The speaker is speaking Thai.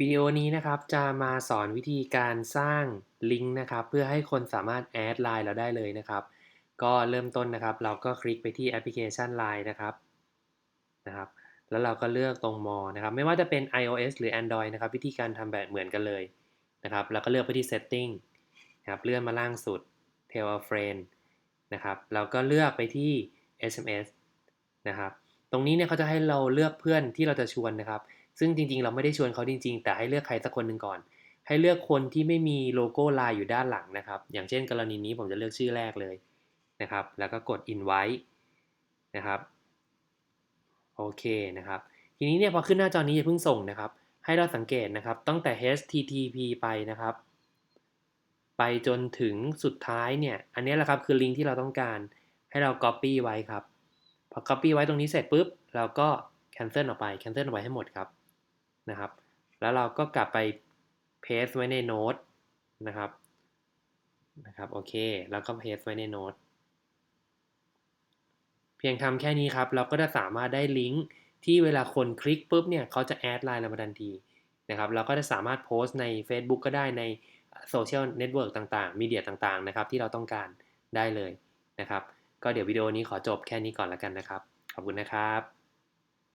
วิดีโอนี้นะครับจะมาสอนวิธีการสร้างลิงก์นะครับเพื่อให้คนสามารถแอดไลน์เราได้เลยนะครับ ก็เริ่มต้นนะครับ เราก็คลิกไปที่แอปพลิเคชัน Line นะครับนะครับ แล้วเราก็เลือกตรงมอนะครับ ไม่ว่าจะเป็น iOS หรือ Android นะครับ วิธีการทำแบบเหมือนกันเลยนะครับ แล้วก็เลือกไปที่ Setting นะครับเลื่อนมาล่างสุด Tell a friend นะครับแล้วก็เลือกไปที่ SMS นะครับ ตรงนี้เนี่ยเขาจะให้เราเลือกเพื่อนที่เราจะชวนนะครับ ซึ่งจริงๆ เราไม่ได้ชวนเขาจริง ๆ แต่ให้เลือกใครสักคนหนึ่งก่อน ให้เลือกคนที่ไม่มีโลโก้ไลน์อยู่ด้านหลังนะครับ อย่างเช่น กรณีนี้ผมจะเลือกชื่อแรกเลยนะครับ แล้วก็กด invite นะครับ โอเคนะครับ ทีนี้เนี่ยพอขึ้นหน้าจอนี้อย่าเพิ่งส่งนะครับ ให้เราสังเกตนะครับ ตั้งแต่ http ไปนะครับ ไปจนถึงสุดท้ายเนี่ย อันนี้แหละครับคือลิงก์ที่เราต้องการ ให้เรา copy ไว้ครับ พอ copy ไว้ตรงนี้เสร็จปุ๊บ เราก็ cancel ออกไป cancel ออกไปให้หมดครับ นะครับ แล้วเราก็กลับไป paste ไว้ในโน้ตนะครับนะครับโอเค แล้วก็ paste ไว้ในโน้ตเพียงทำแค่นี้ครับ เราก็จะสามารถได้ลิงก์ที่เวลาคนคลิกปุ๊บเนี่ยเขาจะแอดไลน์เรามาทันทีนะครับเราก็จะสามารถโพสต์ใน Facebook ก็ได้ในโซเชียลเน็ตเวิร์กต่างๆ มีเดียต่างๆนะครับที่เราต้องการได้เลยนะครับ ก็เดี๋ยววิดีโอนี้ขอจบแค่นี้ก่อนแล้วกันนะครับ ขอบคุณนะครับ